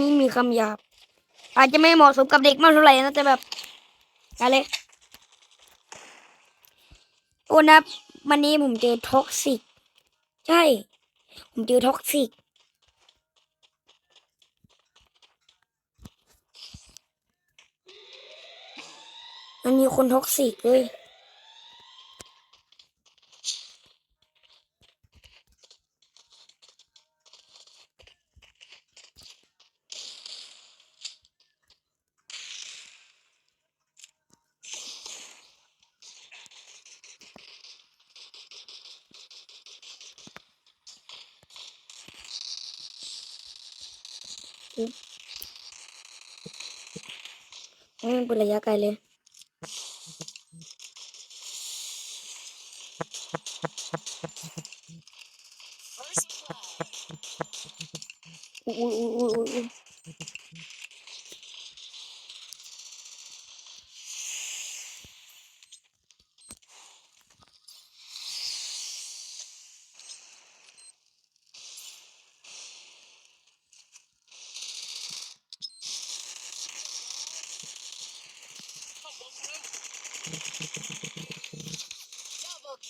นี้มีคำหยาบ อาจจะไม่เหมาะสมกับเด็กมากเท่าไหร่นะแต่แบบกันเลยโอ้นะวันนี้ผมเจอท็อกซิก ใช่ ผมเจอท็อกซิกมันมีคนท็อกซิกเลย Oke. Ini boleh ya kali. Uh, uh, uh, uh.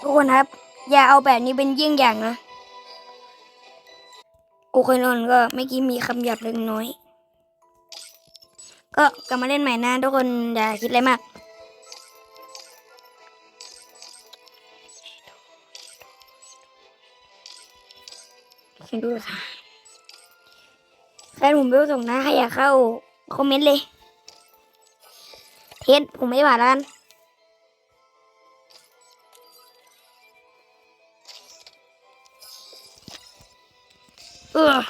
ทุกคนครับ อย่าเอาแบบนี้เป็นเยี่ยงอย่างนะโอเคนอนก็เมื่อกี้มีคำหยาบเล็กน้อย ก็กลับมาเล่นใหม่นะทุกคนอย่าคิดอะไรมากเขียนดูค่ะแฟนผมไปส่งนะใครอยากเข้า คอมเมนต์เลย เทสผมไม่ผ่านแล้วกัน Ugh.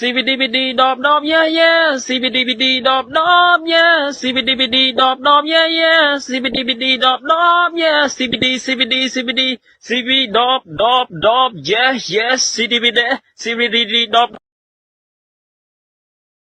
CBDBD dop dop yeah yeah. CBDBD dop dop yeah. CBDBD dop dop yeah yeah. CBDBD dop dop yeah. CBD CBD CBD CB dop dop dop yeah yes CBD CBDD dop